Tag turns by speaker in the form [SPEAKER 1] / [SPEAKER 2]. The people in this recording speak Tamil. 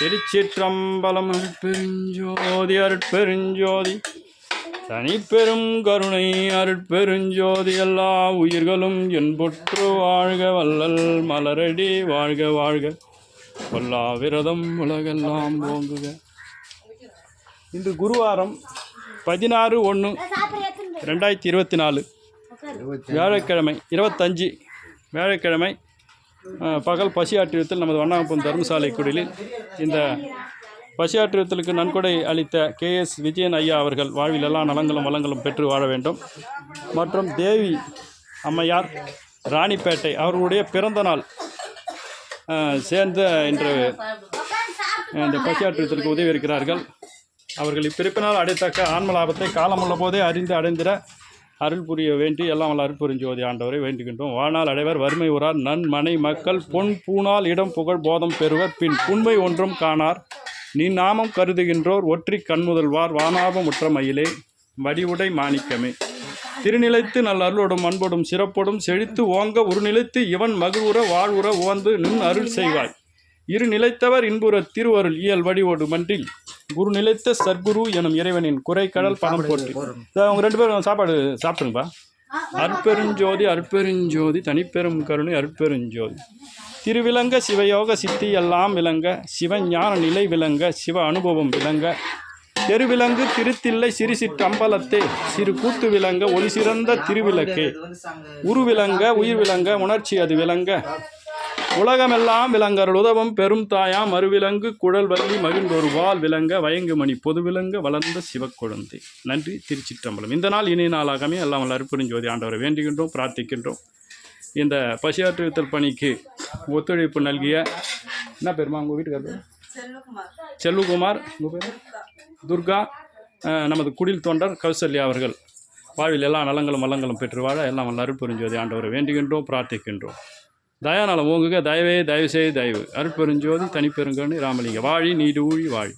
[SPEAKER 1] திருச்சிற்றம்பலம் அருட்பெருஞ்சோதி அருட்பெருஞ்சோதி. தனிப்பெரும் கருணை அருட்பெருஞ்சோதி எல்லா உயிர்களும் என்பொற்று வாழ்க வள்ளல் மலரடி வாழ்க வாழ்க. வல்லா விரதம் உலகெல்லாம் ஓங்குக. இன்று குருவாரம் பதினாறு ஒன்று ரெண்டாயிரத்தி இருபத்தி நாலு. வியாழக்கிழமை இருபத்தஞ்சு. வியாழக்கிழமை பகல் பகல் பசியாற்றுவத்தில் நமது வண்ணாகப்பம் தர்மசாலை குடிலில் இந்த பசியாற்றுவத்திற்கு நன்கொடை அளித்த கே எஸ் விஜயன் ஐயா அவர்கள் வாழ்வில் எல்லா நலங்களும் வளங்களும் பெற்று வாழ வேண்டும். மற்றும் தேவி அம்மையார் ராணிப்பேட்டை அவர்களுடைய பிறந்த நாள் சேர்ந்த இன்று இந்த பசியாற்றுவதற்கு உதவி இருக்கிறார்கள். அவர்கள் இப்பிறப்பினால் அடைத்தக்க ஆன்ம லாபத்தை காலமுள்ள போதே அறிந்து அடைந்திட அருள் புரிய வேண்டி எல்லாம் வல்ல அருட்புரிஞ்சோதி ஆண்டவரை வேண்டுகின்றோம். வாழ்நாள் அடைவர் வறுமை உறார் நன் மனை மக்கள் பொன் பூணால் இடம் புகழ் போதம் பெறுவர். பின் புண்மை ஒன்றும் காணார். நீ நாமம் கருதுகின்றோர் ஒற்றி கண்முதல்வார் வானாபம் உற்ற மயிலே வடிவுடை மாணிக்கமே. திருநிலைத்து நல் அருளோடும் அன்போடும் சிறப்போடும் செழித்து ஓங்க உருநிலைத்து இவன் மகிழ்வுற வாழ்வுற ஓந்து நின் அருள் செய்வாய். இரு நிலைத்தவர் இன்புற திருவருள் இயல் வடிவோடு மன்றில் குரு நிலைத்த சர்க்குரு எனும் இறைவனின் குறைக்கடல் பணம் போட்டு அவங்க ரெண்டு பேரும் சாப்பாடு சாப்பிட்டுங்கப்பா அற்பெருஞ்சோதி அற்பெருஞ்சோதி தனிப்பெரும் கருணை அற்பெருஞ்சோதி. திருவிலங்க சிவயோக சித்தி எல்லாம் விளங்க சிவஞான நிலை விளங்க சிவ அனுபவம் விளங்க. தெருவிலங்கு திருத்தில்லை சிறு சிற்றம்பலத்தே சிறு கூத்து விளங்க ஒளி சிறந்த திருவிளக்கே. உருவிலங்க உயிர் விளங்க உணர்ச்சி அது விளங்க. உலகமெல்லாம் விலங்கருள் உதவும் பெரும் தாயாம் மறுவிலங்கு குழல் வள்ளி மகிழ்ந்தொரு வால் விலங்க வயங்குமணி பொது விலங்க வளர்ந்த சிவக்குழந்தை. நன்றி திருச்சிற்றம்பலம். இந்த நாள் இனிய நாளாகவே எல்லாம் வல்ல அருப்பெருஞ்சோதி ஆண்டவரை வேண்டுகின்றோம் பிரார்த்திக்கின்றோம். இந்த பசியாற்றுவித்தல் பணிக்கு ஒத்துழைப்பு நல்கிய என்ன பெருமா உங்கள் வீட்டுக்காரர் செல்வகுமார். உங்கள் பேர்? துர்கா. நமது குடில் தொண்டர் கௌசல்யா அவர்கள். வாழ்வில் எல்லா நலங்களும் வளங்களும் பெற்று வாழ எல்லாம் நல்ல அருள் புரிஞ்சுவதை ஆண்டவரை வேண்டுகின்றோம் பிரார்த்திக்கின்றோம். தயாநலம் ஓங்குக தயவே தயவு செய்து தயவு. அருட்பெருஞ்சோதி தனிப்பெருங்கன்னு ராமலிங்க வாழி நீடு ஊழி வாழி.